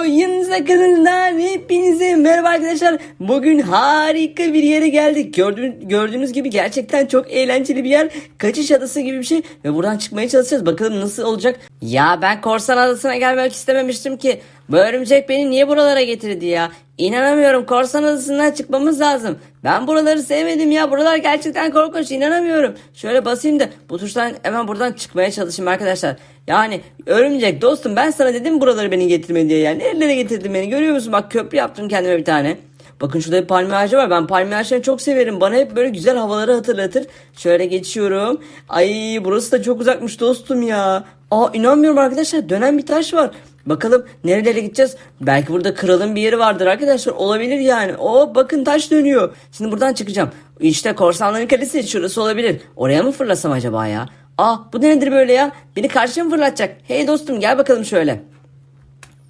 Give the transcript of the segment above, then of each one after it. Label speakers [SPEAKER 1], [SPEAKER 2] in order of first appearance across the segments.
[SPEAKER 1] Oyuncular kanalından hepinize merhaba arkadaşlar. Bugün harika bir yere geldik. Gördüğünüz, gördüğünüz gibi gerçekten çok eğlenceli bir yer. Kaçış adası gibi bir şey. Ve buradan çıkmaya çalışacağız. Bakalım nasıl olacak. Ya ben korsan adasına gelmek istememiştim ki. Bu örümcek beni niye buralara getirdi ya? İnanamıyorum korsan adasından çıkmamız lazım. Ben buraları sevmedim ya. Buralar gerçekten korkunç. İnanamıyorum. Şöyle basayım da bu tuştan hemen buradan çıkmaya çalışayım arkadaşlar. Yani örümcek dostum ben sana dedim buraları beni getirme diye yani. Nerelere getirdin beni görüyor musun? Bak köprü yaptım kendime bir tane. Bakın şurada bir palmiye ağacı var. Ben palmiye ağaçlarını çok severim. Bana hep böyle güzel havaları hatırlatır. Şöyle geçiyorum. Ay burası da çok uzakmış dostum ya. Aa inanmıyorum arkadaşlar. Dönen bir taş var. Bakalım nerelere gideceğiz? Belki burada kralın bir yeri vardır arkadaşlar. Olabilir yani. Oo bakın taş dönüyor. Şimdi buradan çıkacağım. İşte korsanların kalesi şurası olabilir. Oraya mı fırlasam acaba ya? Aa bu nedir böyle ya? Beni karşıya mı fırlatacak? Hey dostum gel bakalım şöyle.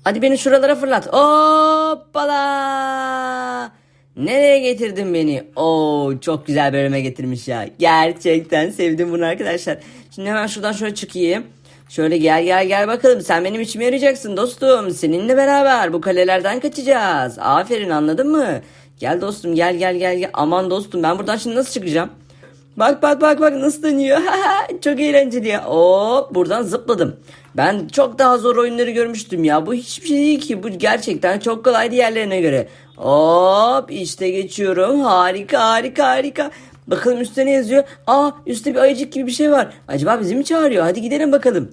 [SPEAKER 1] Hadi beni şuralara fırlat. Hoppala. Nereye getirdin beni? Oo çok güzel bölüme getirmiş ya. Gerçekten sevdim bunu arkadaşlar. Şimdi hemen şuradan şöyle çıkayım. Şöyle gel gel gel bakalım sen benim içime yarayacaksın dostum. Seninle beraber bu kalelerden kaçacağız. Aferin anladın mı? Gel dostum gel gel gel. Aman dostum ben buradan şimdi nasıl çıkacağım? Bak bak bak bak nasıl dönüyor. çok eğlenceli ya. Oo buradan zıpladım. Ben çok daha zor oyunları görmüştüm ya. Bu hiçbir şey değil ki. Bu gerçekten çok kolay diğerlerine göre. Hop işte geçiyorum. Harika harika harika. Bakalım üstte ne yazıyor? Aa üstte bir ayıcık gibi bir şey var. Acaba bizi mi çağırıyor? Hadi gidelim bakalım.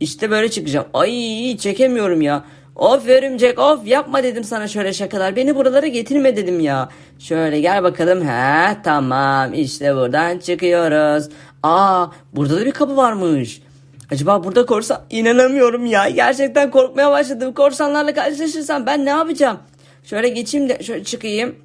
[SPEAKER 1] İşte böyle çıkacağım. Ay çekemiyorum ya. Of örümcek of yapma dedim sana şöyle şakalar. Beni buralara getirme dedim ya. Şöyle gel bakalım. He tamam işte buradan çıkıyoruz. Aa burada da bir kapı varmış. Acaba burada korsan inanamıyorum ya. Gerçekten korkmaya başladım. Korsanlarla karşılaşırsam ben ne yapacağım? Şöyle geçeyim de şöyle çıkayım.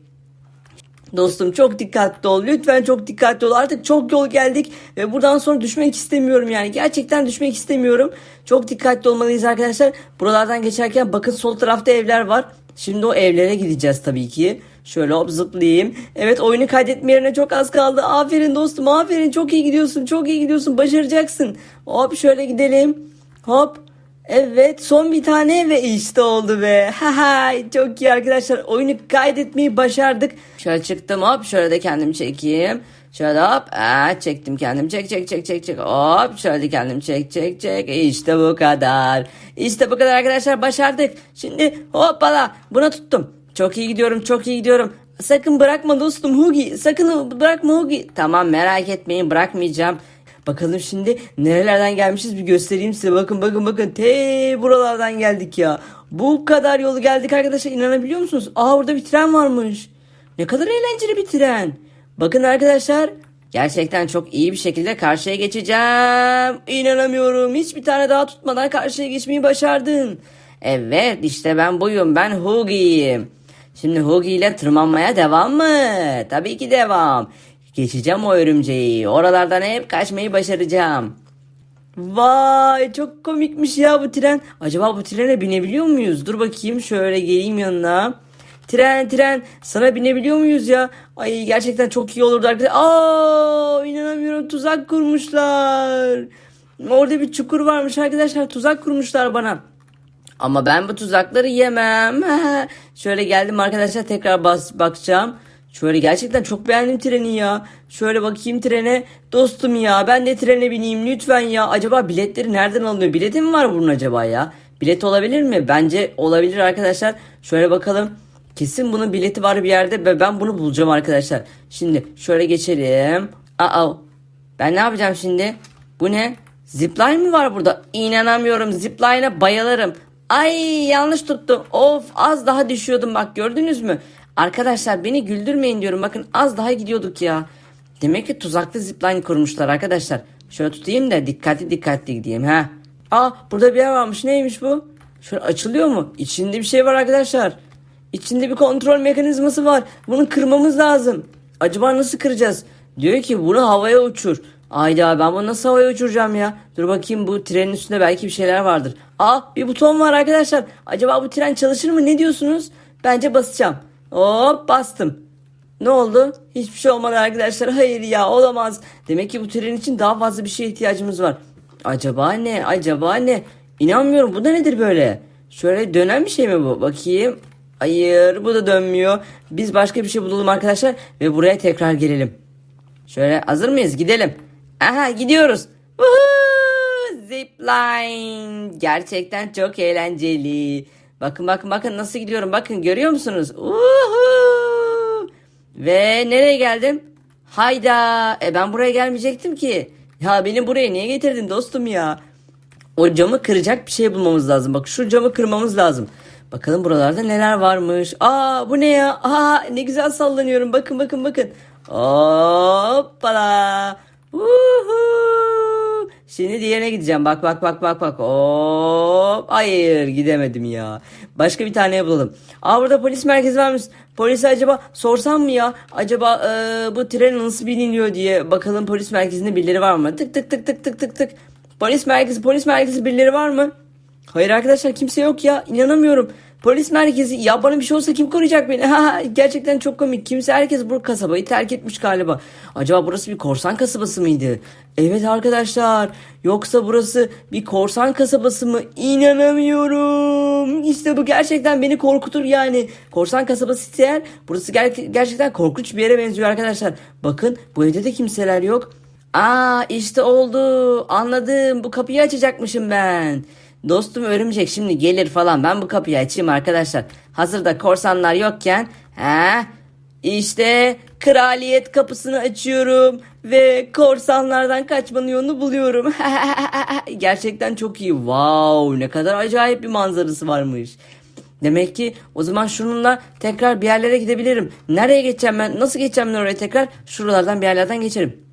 [SPEAKER 1] Dostum çok dikkatli ol. Lütfen çok dikkatli ol. Artık çok yol geldik ve buradan sonra düşmek istemiyorum yani. Gerçekten düşmek istemiyorum. Çok dikkatli olmalıyız arkadaşlar. Buralardan geçerken bakın sol tarafta evler var. Şimdi o evlere gideceğiz tabii ki. Şöyle hop zıplayayım. Evet oyunu kaydetme yerine çok az kaldı. Aferin dostum aferin. Çok iyi gidiyorsun. Çok iyi gidiyorsun. Başaracaksın. Hop şöyle gidelim. Hop. Evet son bir tane ve işte oldu be. Haha çok iyi arkadaşlar. Oyunu kaydetmeyi başardık. Şöyle çıktım hop şöyle de kendimi çekeyim. Şöyle hop aa, çektim kendim çek çek çek çek çek hop şöyle kendim çek çek çek işte bu kadar. İşte bu kadar arkadaşlar başardık. Şimdi hoppala buna tuttum. Çok iyi gidiyorum çok iyi gidiyorum. Sakın bırakma dostum Hugi sakın bırakma Hugi. Tamam merak etmeyin bırakmayacağım. Bakalım şimdi nerelerden gelmişiz bir göstereyim size. Bakın bakın bakın. Te buralardan geldik ya. Bu kadar yolu geldik arkadaşlar inanabiliyor musunuz? Aa orada bir tren varmış. Ne kadar eğlenceli bir tren. Bakın arkadaşlar. Gerçekten çok iyi bir şekilde karşıya geçeceğim. İnanamıyorum. Hiçbir tane daha tutmadan karşıya geçmeyi başardın. Evet işte ben buyum. Ben Hugi'yim. Şimdi Hugi ile tırmanmaya devam mı? Tabii ki devam. Geçeceğim o örümceği. Oralardan hep kaçmayı başaracağım. Vay çok komikmiş ya bu tren. Acaba bu trene binebiliyor muyuz? Dur bakayım şöyle geleyim yanına. Tren tren sana binebiliyor muyuz ya? Ay gerçekten çok iyi olurdu arkadaşlar. Aa inanamıyorum tuzak kurmuşlar. Orada bir çukur varmış arkadaşlar tuzak kurmuşlar bana. Ama ben bu tuzakları yemem. Şöyle geldim arkadaşlar tekrar bas bakacağım. Şöyle gerçekten çok beğendim treni ya. Şöyle bakayım trene. Dostum ya ben de trene bineyim lütfen ya. Acaba biletleri nereden alınıyor? Bileti mi var bunun acaba ya? Bilet olabilir mi? Bence olabilir arkadaşlar. Şöyle bakalım. Kesin bunun bileti var bir yerde ve ben bunu bulacağım arkadaşlar. Şimdi şöyle geçelim. Aa, ben ne yapacağım şimdi? Bu ne? Zipline mi var burada? İnanamıyorum. Zipline'a bayılırım. Ay yanlış tuttum. Of az daha düşüyordum bak gördünüz mü? Arkadaşlar beni güldürmeyin diyorum. Bakın az daha gidiyorduk ya. Demek ki tuzaklı zipline kurmuşlar arkadaşlar. Şöyle tutayım da dikkatli dikkatli gideyim ha. Aa burada bir yer varmış. Neymiş bu? Şöyle açılıyor mu? İçinde bir şey var arkadaşlar. İçinde bir kontrol mekanizması var. Bunu kırmamız lazım. Acaba nasıl kıracağız? Diyor ki bunu havaya uçur. Ayda ben bunu nasıl havaya uçuracağım ya? Dur bakayım bu trenin üstünde belki bir şeyler vardır. Aa bir buton var arkadaşlar. Acaba bu tren çalışır mı? Ne diyorsunuz? Bence basacağım. Hop bastım. Ne oldu? Hiçbir şey olmadı arkadaşlar. Hayır ya olamaz. Demek ki bu tren için daha fazla bir şeye ihtiyacımız var. Acaba ne? Acaba ne? İnanmıyorum. Bu da nedir böyle? Şöyle dönen bir şey mi bu? Bakayım. Hayır bu da dönmüyor. Biz başka bir şey bulalım arkadaşlar ve buraya tekrar gelelim. Şöyle hazır mıyız? Gidelim. Aha gidiyoruz. Woohoo! Zipline. Gerçekten çok eğlenceli. Bakın bakın bakın nasıl gidiyorum. Bakın görüyor musunuz? Woohoo! Ve nereye geldim? Hayda. E ben buraya gelmeyecektim ki. Ya beni buraya niye getirdin dostum ya? O camı kıracak bir şey bulmamız lazım. Bak şu camı kırmamız lazım. Bakalım buralarda neler varmış. Aa bu ne ya? Aa ne güzel sallanıyorum. Bakın bakın bakın. Hoppala. Uhu. Şimdi diğerine gideceğim. Bak bak bak bak bak. Hop. Hayır gidemedim ya. Başka bir tane bulalım. Aa burada polis merkezi varmış. Polise acaba sorsam mı ya? Acaba e, bu tren nasıl biniliyor diye. Bakalım polis merkezinde birileri var mı? Tık tık tık tık tık tık tık. Polis merkezi polis merkezi birileri var mı? Hayır arkadaşlar kimse yok ya. İnanamıyorum. Polis merkezi ya bana bir şey olsa kim koruyacak beni? Gerçekten çok komik. Kimse herkes bu kasabayı terk etmiş galiba. Acaba burası bir korsan kasabası mıydı? Evet arkadaşlar. Yoksa burası bir korsan kasabası mı? İnanamıyorum. İşte bu gerçekten beni korkutur yani. Korsan kasabası eğer burası ger- gerçekten korkunç bir yere benziyor arkadaşlar. Bakın bu evde de kimseler yok. Aa işte oldu. Anladım. Bu kapıyı açacakmışım ben. Dostum örümcek şimdi gelir falan. Ben bu kapıyı açayım arkadaşlar. Hazırda korsanlar yokken. Ha? İşte kraliyet kapısını açıyorum ve korsanlardan kaçmanın yolunu buluyorum. Gerçekten çok iyi. Wow, ne kadar acayip bir manzarası varmış. Demek ki o zaman şununla tekrar bir yerlere gidebilirim. Nereye geçeceğim ben? Nasıl geçeceğim ben oraya tekrar? Şuralardan bir yerlerden geçerim.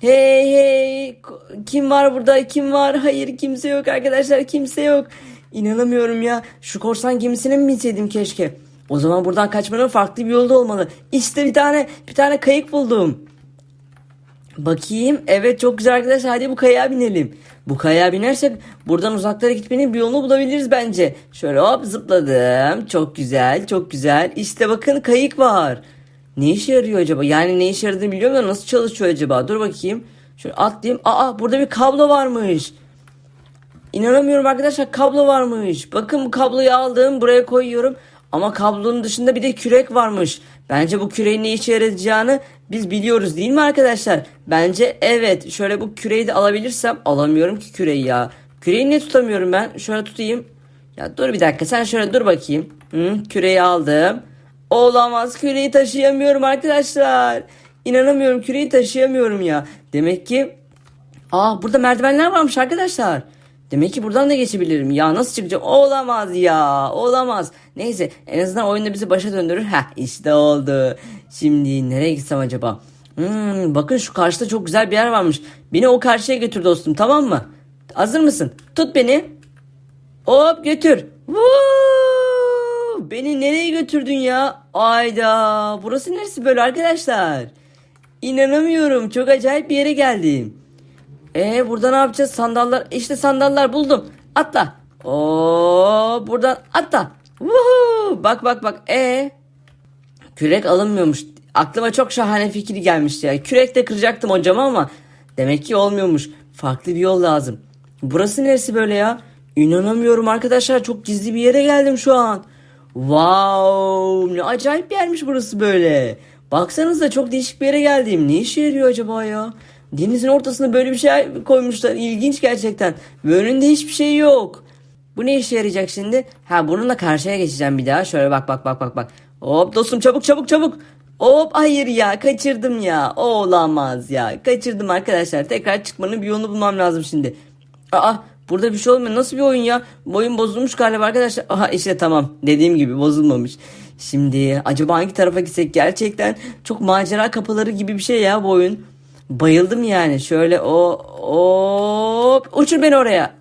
[SPEAKER 1] Hey hey kim var burada? Kim var? Hayır kimse yok arkadaşlar kimse yok. İnanamıyorum ya. Şu korsan gemisine mi binseydim keşke? O zaman buradan kaçmanın farklı bir yolu da olmalı. İşte bir tane bir tane kayık buldum. Bakayım. Evet çok güzel arkadaşlar. Hadi bu kayığa binelim. Bu kayığa binersek buradan uzaklara gitmenin bir yolunu bulabiliriz bence. Şöyle hop zıpladım. Çok güzel çok güzel. İşte bakın kayık var ne işe yarıyor acaba? Yani ne işe yaradığını biliyorum da nasıl çalışıyor acaba? Dur bakayım. Şöyle atlayayım. Aa burada bir kablo varmış. İnanamıyorum arkadaşlar kablo varmış. Bakın bu kabloyu aldım buraya koyuyorum. Ama kablonun dışında bir de kürek varmış. Bence bu küreğin ne işe yarayacağını biz biliyoruz değil mi arkadaşlar? Bence evet. Şöyle bu küreği de alabilirsem alamıyorum ki küreği ya. Küreği ne tutamıyorum ben? Şöyle tutayım. Ya dur bir dakika sen şöyle dur bakayım. Hı, küreği aldım. Olamaz küreği taşıyamıyorum arkadaşlar. İnanamıyorum küreği taşıyamıyorum ya. Demek ki Aa burada merdivenler varmış arkadaşlar. Demek ki buradan da geçebilirim. Ya nasıl çıkacağım? Olamaz ya. Olamaz. Neyse en azından oyunda bizi başa döndürür. Heh işte oldu. Şimdi nereye gitsem acaba? Hmm, bakın şu karşıda çok güzel bir yer varmış. Beni o karşıya götür dostum tamam mı? Hazır mısın? Tut beni. Hop götür. Woo! Beni nereye götürdün ya? Ayda. Burası neresi böyle arkadaşlar? İnanamıyorum. Çok acayip bir yere geldim. E burada ne yapacağız? Sandallar. İşte sandallar buldum. Atla. Oo buradan atla. Woohoo! Bak bak bak. E kürek alınmıyormuş. Aklıma çok şahane fikir gelmişti ya. Kürek de kıracaktım o camı ama demek ki olmuyormuş. Farklı bir yol lazım. Burası neresi böyle ya? İnanamıyorum arkadaşlar. Çok gizli bir yere geldim şu an. Wow! Ne acayip bir yermiş burası böyle. Baksanıza çok değişik bir yere geldim. Ne işe yarıyor acaba ya? Denizin ortasına böyle bir şey koymuşlar. İlginç gerçekten. Ve önünde hiçbir şey yok. Bu ne işe yarayacak şimdi? Ha bununla karşıya geçeceğim bir daha. Şöyle bak bak bak bak bak. Hop dostum çabuk çabuk çabuk. Hop hayır ya kaçırdım ya. Olamaz ya. Kaçırdım arkadaşlar. Tekrar çıkmanın bir yolunu bulmam lazım şimdi. Aa burada bir şey olmuyor. Nasıl bir oyun ya? Bu oyun bozulmuş galiba arkadaşlar. Aha işte tamam. Dediğim gibi bozulmamış. Şimdi acaba hangi tarafa gitsek gerçekten çok macera kapıları gibi bir şey ya bu oyun. Bayıldım yani. Şöyle o hop uçur beni oraya.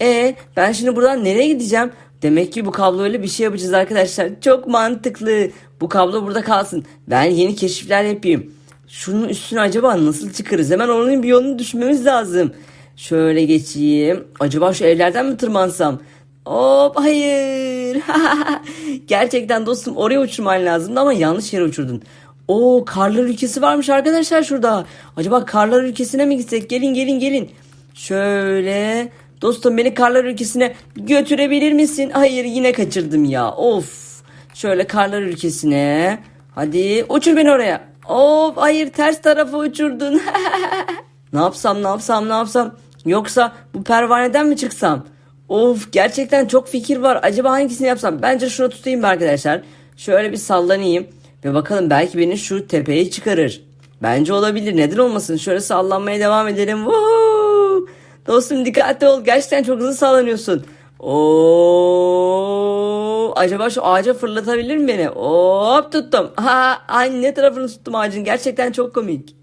[SPEAKER 1] E ben şimdi buradan nereye gideceğim? Demek ki bu kabloyla bir şey yapacağız arkadaşlar. Çok mantıklı. Bu kablo burada kalsın. Ben yeni keşifler yapayım. Şunun üstüne acaba nasıl çıkarız? Hemen onun bir yolunu düşünmemiz lazım. Şöyle geçeyim. Acaba şu evlerden mi tırmansam? Hop hayır. Gerçekten dostum oraya uçurman lazımdı ama yanlış yere uçurdun. O karlar ülkesi varmış arkadaşlar şurada. Acaba karlar ülkesine mi gitsek? Gelin gelin gelin. Şöyle Dostum beni karlar ülkesine götürebilir misin? Hayır yine kaçırdım ya. Of. Şöyle karlar ülkesine. Hadi uçur beni oraya. Of hayır ters tarafa uçurdun. ne yapsam ne yapsam ne yapsam. Yoksa bu pervaneden mi çıksam? Of gerçekten çok fikir var. Acaba hangisini yapsam? Bence şunu tutayım arkadaşlar. Şöyle bir sallanayım. Ve bakalım belki beni şu tepeye çıkarır. Bence olabilir. Neden olmasın? Şöyle sallanmaya devam edelim. Woohoo! Dostum dikkatli ol. Gerçekten çok hızlı sallanıyorsun. Oo, acaba şu ağaca fırlatabilir mi beni? Hop tuttum. Ha, ay ne tarafını tuttum ağacın. Gerçekten çok komik.